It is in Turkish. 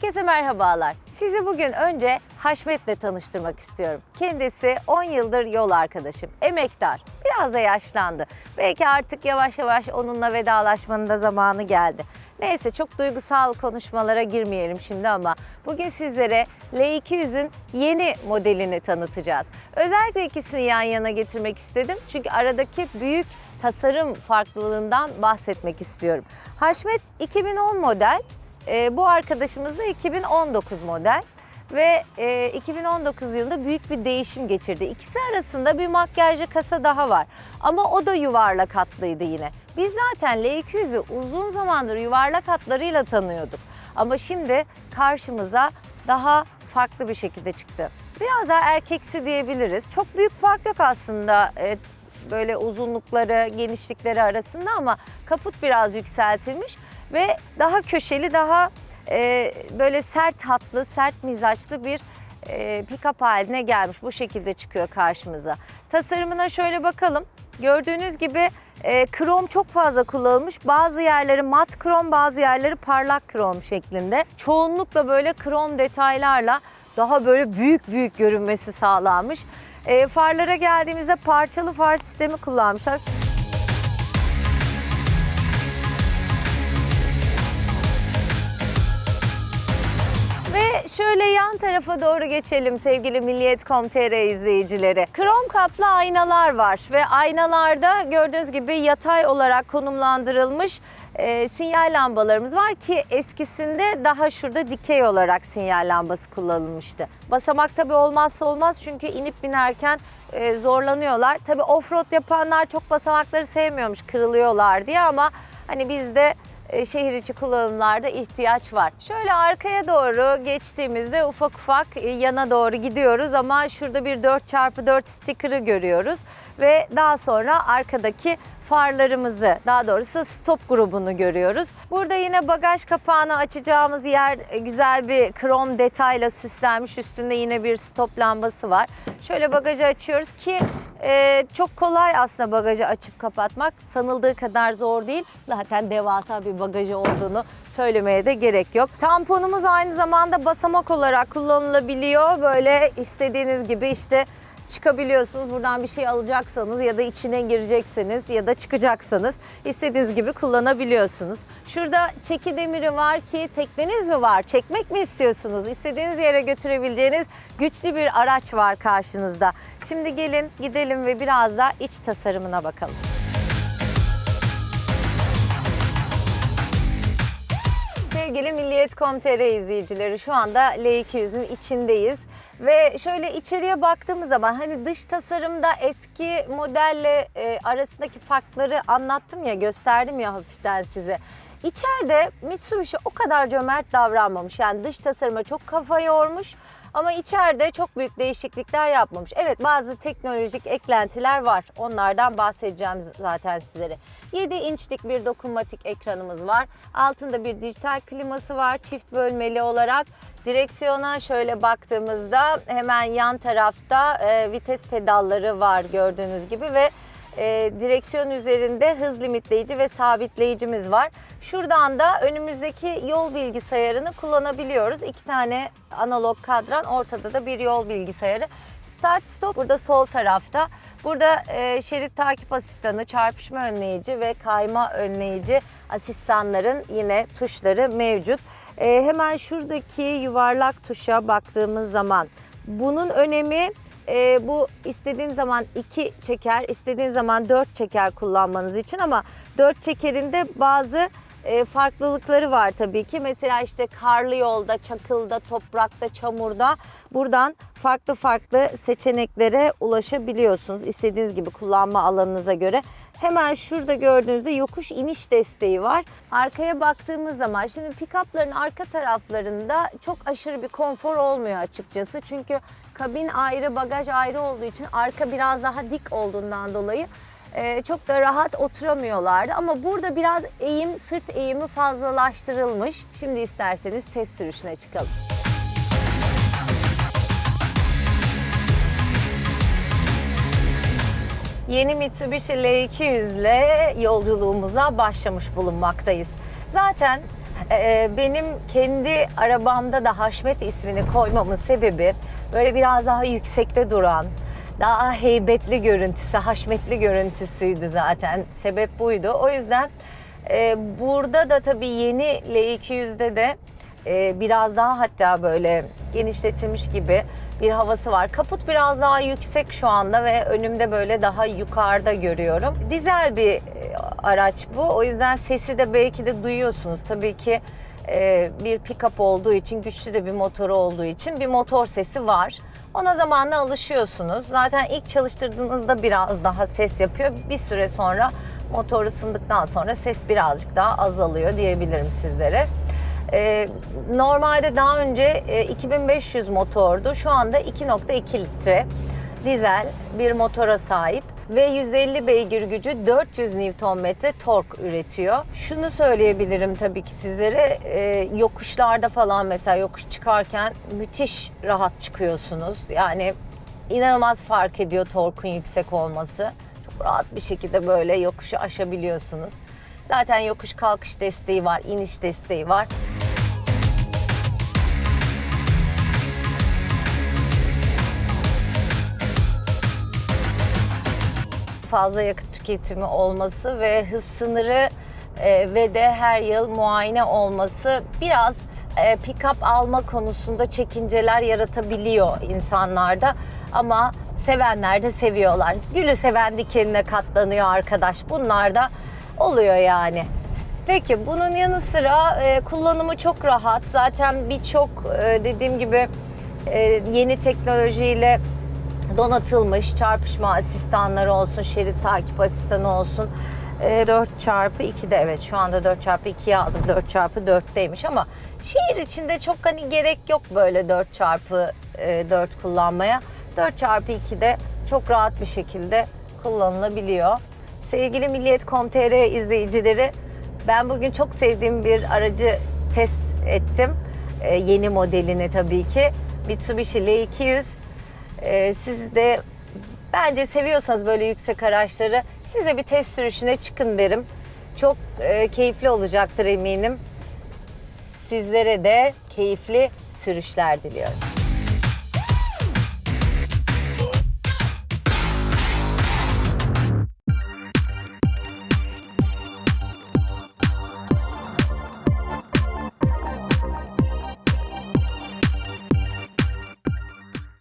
Herkese merhabalar. Sizi bugün önce Haşmet'le tanıştırmak istiyorum. Kendisi 10 yıldır yol arkadaşım, emektar. Biraz da yaşlandı. Belki artık yavaş yavaş onunla vedalaşmanın da zamanı geldi. Neyse çok duygusal konuşmalara girmeyelim şimdi ama bugün sizlere L200'ün yeni modelini tanıtacağız. Özellikle ikisini yan yana getirmek istedim. Çünkü aradaki büyük tasarım farklılığından bahsetmek istiyorum. Haşmet 2010 model, e, bu arkadaşımız da 2019 model ve e, 2019 yılında büyük bir değişim geçirdi. İkisi arasında bir makyajlı kasa daha var ama o da yuvarlak hatlıydı yine. Biz zaten L200'ü uzun zamandır yuvarlak hatlarıyla tanıyorduk ama şimdi karşımıza daha farklı bir şekilde çıktı. Biraz daha erkeksi diyebiliriz. Çok büyük fark yok aslında e, böyle uzunlukları, genişlikleri arasında ama kaput biraz yükseltilmiş ve daha köşeli, daha e, böyle sert hatlı, sert mizaçlı bir e, pick-up haline gelmiş. Bu şekilde çıkıyor karşımıza. Tasarımına şöyle bakalım. Gördüğünüz gibi e, krom çok fazla kullanılmış. Bazı yerleri mat krom, bazı yerleri parlak krom şeklinde. Çoğunlukla böyle krom detaylarla daha böyle büyük büyük görünmesi sağlanmış. E, farlara geldiğimizde parçalı far sistemi kullanmışlar. Şöyle yan tarafa doğru geçelim sevgili Milliyet.com.tr izleyicileri. Krom kaplı aynalar var ve aynalarda gördüğünüz gibi yatay olarak konumlandırılmış e, sinyal lambalarımız var ki eskisinde daha şurada dikey olarak sinyal lambası kullanılmıştı. Basamak tabi olmazsa olmaz çünkü inip binerken e, zorlanıyorlar. Tabi offroad yapanlar çok basamakları sevmiyormuş kırılıyorlar diye ama hani bizde e, şehir içi kullanımlarda ihtiyaç var. Şöyle arkaya doğru geçtiğimizde ufak ufak e, yana doğru gidiyoruz ama şurada bir 4x4 sticker'ı görüyoruz ve daha sonra arkadaki farlarımızı daha doğrusu stop grubunu görüyoruz. Burada yine bagaj kapağını açacağımız yer e, güzel bir krom detayla süslenmiş. Üstünde yine bir stop lambası var. Şöyle bagajı açıyoruz ki e, çok kolay aslında bagajı açıp kapatmak. Sanıldığı kadar zor değil. Zaten devasa bir bagajı olduğunu söylemeye de gerek yok. Tamponumuz aynı zamanda basamak olarak kullanılabiliyor. Böyle istediğiniz gibi işte çıkabiliyorsunuz. Buradan bir şey alacaksanız ya da içine girecekseniz ya da çıkacaksanız istediğiniz gibi kullanabiliyorsunuz. Şurada çeki demiri var ki tekneniz mi var? Çekmek mi istiyorsunuz? İstediğiniz yere götürebileceğiniz güçlü bir araç var karşınızda. Şimdi gelin gidelim ve biraz da iç tasarımına bakalım. Sevgili Milliyet.com.tr izleyicileri şu anda L200'ün içindeyiz. Ve şöyle içeriye baktığımız zaman hani dış tasarımda eski modelle e, arasındaki farkları anlattım ya gösterdim ya hafiften size. İçeride Mitsubishi o kadar cömert davranmamış. Yani dış tasarıma çok kafa yormuş ama içeride çok büyük değişiklikler yapmamış. Evet bazı teknolojik eklentiler var. Onlardan bahsedeceğim zaten sizlere. 7 inçlik bir dokunmatik ekranımız var. Altında bir dijital kliması var çift bölmeli olarak. Direksiyona şöyle baktığımızda hemen yan tarafta e, vites pedalları var gördüğünüz gibi ve e, direksiyon üzerinde hız limitleyici ve sabitleyicimiz var. Şuradan da önümüzdeki yol bilgisayarını kullanabiliyoruz. İki tane analog kadran, ortada da bir yol bilgisayarı. Start stop burada sol tarafta. Burada e, şerit takip asistanı, çarpışma önleyici ve kayma önleyici asistanların yine tuşları mevcut. E, hemen şuradaki yuvarlak tuşa baktığımız zaman bunun önemi e, bu istediğin zaman iki çeker, istediğin zaman dört çeker kullanmanız için ama dört çekerinde bazı e, farklılıkları var tabii ki. Mesela işte karlı yolda, çakılda, toprakta, çamurda buradan farklı farklı seçeneklere ulaşabiliyorsunuz. İstediğiniz gibi kullanma alanınıza göre. Hemen şurada gördüğünüzde yokuş iniş desteği var. Arkaya baktığımız zaman şimdi pick-up'ların arka taraflarında çok aşırı bir konfor olmuyor açıkçası. Çünkü kabin ayrı, bagaj ayrı olduğu için arka biraz daha dik olduğundan dolayı e, çok da rahat oturamıyorlardı. Ama burada biraz eğim, sırt eğimi fazlalaştırılmış. Şimdi isterseniz test sürüşüne çıkalım. Yeni Mitsubishi L200 ile yolculuğumuza başlamış bulunmaktayız. Zaten e, benim kendi arabamda da Haşmet ismini koymamın sebebi böyle biraz daha yüksekte duran, daha heybetli görüntüsü, haşmetli görüntüsüydü zaten. Sebep buydu. O yüzden e, burada da tabii yeni L200'de de e, biraz daha hatta böyle genişletilmiş gibi bir havası var. Kaput biraz daha yüksek şu anda ve önümde böyle daha yukarıda görüyorum. Dizel bir e, araç bu. O yüzden sesi de belki de duyuyorsunuz. Tabii ki e, bir pick-up olduğu için, güçlü de bir motoru olduğu için bir motor sesi var. Ona zamanla alışıyorsunuz. Zaten ilk çalıştırdığınızda biraz daha ses yapıyor. Bir süre sonra motor ısındıktan sonra ses birazcık daha azalıyor diyebilirim sizlere. Ee, normalde daha önce e, 2500 motordu. Şu anda 2.2 litre dizel bir motora sahip ve 150 beygir gücü 400 Nm tork üretiyor. Şunu söyleyebilirim tabii ki sizlere e, yokuşlarda falan mesela yokuş çıkarken müthiş rahat çıkıyorsunuz. Yani inanılmaz fark ediyor torkun yüksek olması. Çok rahat bir şekilde böyle yokuşu aşabiliyorsunuz. Zaten yokuş kalkış desteği var, iniş desteği var. Fazla yakıt tüketimi olması ve hız sınırı e, ve de her yıl muayene olması biraz e, pick-up alma konusunda çekinceler yaratabiliyor insanlarda. Ama sevenler de seviyorlar. Gülü seven dikenine katlanıyor arkadaş. Bunlar da oluyor yani. Peki bunun yanı sıra e, kullanımı çok rahat. Zaten birçok e, dediğim gibi e, yeni teknolojiyle donatılmış çarpışma asistanları olsun, şerit takip asistanı olsun. E, 4 çarpı 2'de evet şu anda 4 çarpı 2'ye aldım 4 çarpı 4'teymiş ama şehir içinde çok hani gerek yok böyle 4 çarpı 4 kullanmaya. 4 çarpı 2'de çok rahat bir şekilde kullanılabiliyor. Sevgili Milliyet.com.tr izleyicileri ben bugün çok sevdiğim bir aracı test ettim. E, yeni modelini tabii ki. Mitsubishi L200. E, siz de bence seviyorsanız böyle yüksek araçları size bir test sürüşüne çıkın derim. Çok e, keyifli olacaktır eminim. Sizlere de keyifli sürüşler diliyorum.